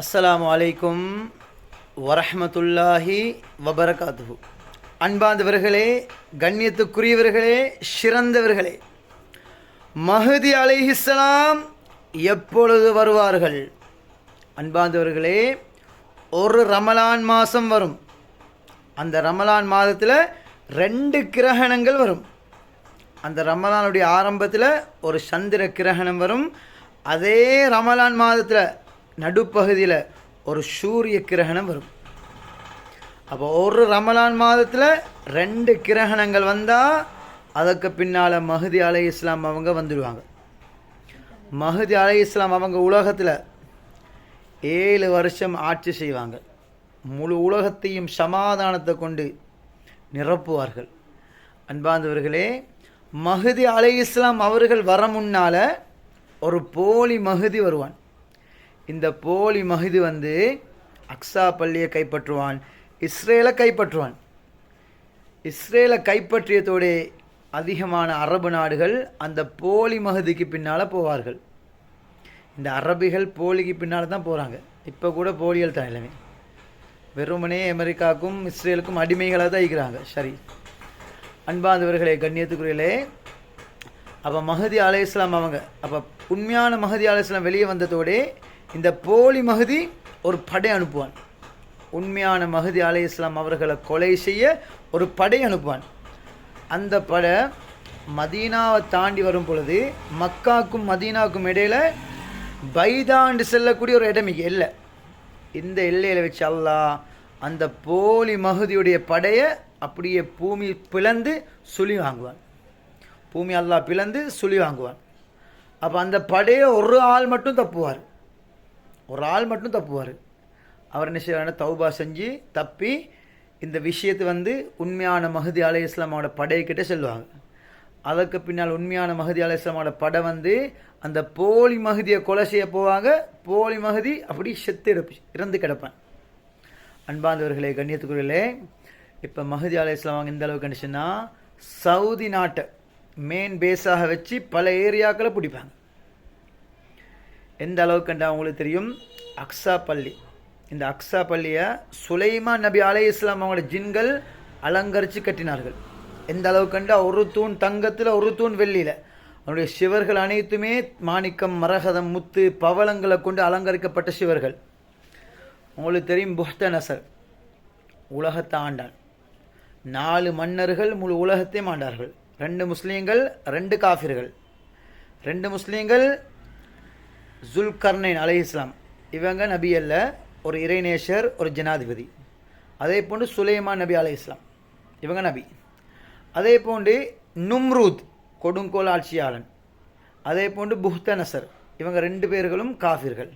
அஸ்லாம் அலைக்கும் வரஹ்மத்துல்லாஹி வபரகாத்து அன்பாந்தவர்களே கண்ணியத்துக்குரியவர்களே சிறந்தவர்களே மஹதி அலைஹிஸ்ஸலாம் எப்பொழுது வருவார்கள்? அன்பாந்தவர்களே ஒரு ரமலான் மாதம் வரும். அந்த ரமலான் மாதத்தில் ரெண்டு கிரகணங்கள் வரும். அந்த ரமலானுடைய ஆரம்பத்தில் ஒரு சந்திர கிரகணம் வரும். அதே ரமலான் மாதத்தில் நடுப்பகுதியில் ஒரு சூரிய கிரகணம் வரும். அப்போ ஒரு ரமலான் மாதத்தில் ரெண்டு கிரகணங்கள் வந்தால் அதுக்கு பின்னால் மஹதி அலை இஸ்லாம் அவங்க வந்துடுவாங்க மஹதி அலை இஸ்லாம் அவங்க உலகத்தில் ஏழு வருஷம் ஆட்சி செய்வாங்க. முழு உலகத்தையும் சமாதானத்தை கொண்டு நிரப்புவார்கள். அன்பார்ந்தவர்களே மஹதி அலை இஸ்லாம் அவர்கள் வர முன்னால் ஒரு போலி மகுதி வருவான். இந்த போலி மகிது வந்து அக்ஸா பள்ளியை கைப்பற்றுவான் இஸ்ரேலை கைப்பற்றுவான். இஸ்ரேலை கைப்பற்றியதோடே அதிகமான அரபு நாடுகள் அந்த போலி மகுதிக்கு பின்னால் போவார்கள். இந்த அரபிகள் போலிக்கு பின்னால் தான் போகிறாங்க இப்போ கூட போலிகள் தான் எல்லாமே. வெறுமனே அமெரிக்காவுக்கும் இஸ்ரேலுக்கும் அடிமைகளாக தான் இருக்கிறாங்க சரி. அன்பாந்தவர்களே கண்ணியத்துக்குரியலே அப்போ மஹதி அலை இஸ்லாம் அவங்க அப்போ உண்மையான மஹதி அலை இஸ்லாம் வெளியே வந்ததோடே இந்த போலி மகுதி ஒரு படை அனுப்புவான். உண்மையான மகுதி அலை இஸ்லாம் அவர்களை கொலை செய்ய ஒரு படை அனுப்புவான். அந்த படை மதீனாவை தாண்டி வரும் பொழுது மக்காக்கும் மதீனாவுக்கும் இடையில பைதாண்டு செல்லக்கூடிய ஒரு இடம் இங்கே இல்லை. இந்த எல்லையில் வச்சு அல்லாஹ் அந்த போலி மகுதியுடைய படையை அப்படியே பூமி பிளந்து சுழி வாங்குவான். பூமி அல்லாஹ் பிளந்து சுழி வாங்குவான். அப்போ அந்த படையை ஒரு ஆள் மட்டும் தப்புவார். ஒரு ஆள் மட்டும் தப்புவார். அவர் என்ன செய்வார் தௌபா செஞ்சு தப்பி இந்த விஷயத்தை வந்து உண்மையான மஹதி அலை இஸ்லாமோட படைக்கிட்ட செல்வாங்க அதற்கு பின்னால் உண்மையான மஹதி அலை இஸ்லாமோட படை வந்து அந்த போலி மகுதியை கொலை செய்ய போவாங்க. போலி மகுதி அப்படி செத்து எடுப்பு இறந்து கிடப்பேன். அன்பாந்தவர்களே கண்ணியத்துக்குரியலே இப்போ மஹதி அலை இஸ்லாம் இந்த அளவுக்கு கண்டிச்சுன்னா சவுதி நாட்டை மெயின் பேஸாக வச்சு பல ஏரியாக்களை பிடிப்பாங்க. எந்த அளவுக்கு அவங்களுக்கு தெரியும்? அக்ஸா பள்ளி. இந்த அக்ஸா பள்ளியை சுலைமா நபி அலை இஸ்லாம் அவங்களோட ஜின்கள் அலங்கரித்து கட்டினார்கள். எந்த அளவுக்குண்டா ஒரு தூண் தங்கத்தில் ஒரு தூண் வெள்ளியில். அவனுடைய சிவர்கள் அனைத்துமே மாணிக்கம் மரகதம் முத்து பவளங்களை கொண்டு அலங்கரிக்கப்பட்ட சிவர்கள். உங்களுக்கு தெரியும் புஹ்த நசர். உலகத்தை ஆண்டான் நாலு மன்னர்கள் முழு உலகத்தையும் ஆண்டார்கள். ரெண்டு முஸ்லீம்கள் ரெண்டு காஃபிர்கள். ரெண்டு முஸ்லீம்கள் ஜுல்கர்னைன் அலை இஸ்லாம் இவங்க நபி அல்ல ஒரு இறைநேஷர் ஒரு ஜனாதிபதி. அதே போன்று சுலைமான் நபி அலை இஸ்லாம் இவங்க நபி. அதே போன்று நும்ரூத் கொடுங்கோல் ஆட்சியாளன். அதே போன்று புஹ்தனசர். இவங்க ரெண்டு பேர்களும் காஃபிர்கள்.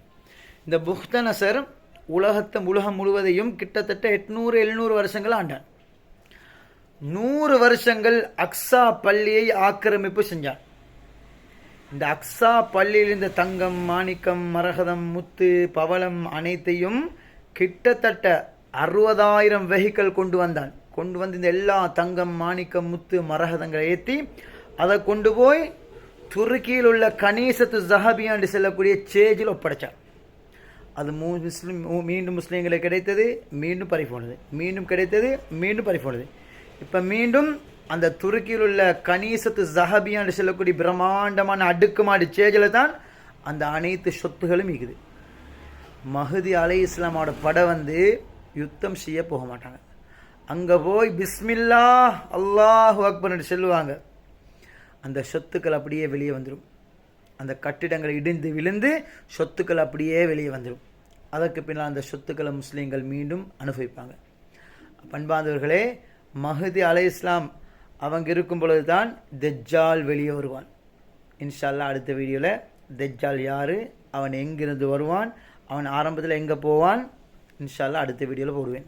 இந்த புஹ்தனசர் உலகத்தை உலகம் முழுவதையும் கிட்டத்தட்ட எட்நூறு எழுநூறு வருஷங்கள் ஆண்டான். நூறு வருஷங்கள் அக்ஸா பள்ளியை ஆக்கிரமிப்பு செஞ்சான். இந்த அக்ஸா பள்ளியில் இந்த தங்கம் மாணிக்கம் மரகதம் முத்து பவளம் அனைத்தையும் கிட்டத்தட்ட அறுபதாயிரம் வெஹிக்கல் கொண்டு வந்தான். கொண்டு வந்து இந்த எல்லா தங்கம் மாணிக்கம் முத்து மரகதங்களை ஏற்றி அதை கொண்டு போய் துருக்கியில் உள்ள கணேசத்து ஜஹபியாண்டு செல்லக்கூடிய சேஜில் ஒப்படைச்சார் அது மூ முஸ்லீம் மூ- மீண்டும் முஸ்லீம்களுக்கு கிடைத்தது மீண்டும் பறிப்போனது மீண்டும் கிடைத்தது மீண்டும் பறிப்போனது இப்போ மீண்டும் அந்த துருக்கியில் உள்ள கணீசத்து ஜஹபியான்னு சொல்லக்கூடிய பிரம்மாண்டமான அடுக்குமாடி சேஜில் தான் அந்த அனைத்து சொத்துகளும் இருக்குது மஹதி அலை இஸ்லாமோட படை வந்து யுத்தம் செய்ய போக மாட்டாங்க. அங்கே போய் பிஸ்மில்லா அல்லாஹ் அக்பர்னு சொல்லுவாங்க. அந்த சொத்துக்கள் அப்படியே வெளியே வந்துடும் அந்த கட்டிடங்கள் இடிந்து விழுந்து சொத்துக்கள் அப்படியே வெளியே வந்துடும் அதற்கு பின்னால் அந்த சொத்துக்களை முஸ்லீம்கள் மீண்டும் அனுபவிப்பாங்க. பண்பாந்தவர்களே மஹதி அலை இஸ்லாம் அவங்க இருக்கும் பொழுது தான் தெஜ்ஜால் வெளியே வருவான். இன்ஷால்லா அடுத்த வீடியோவில் தெஜ்ஜால் யார் அவன் எங்கிருந்து வருவான் அவன் ஆரம்பத்தில் எங்கே போவான் இன்ஷால்லா அடுத்த வீடியோவில் போடுவேன்.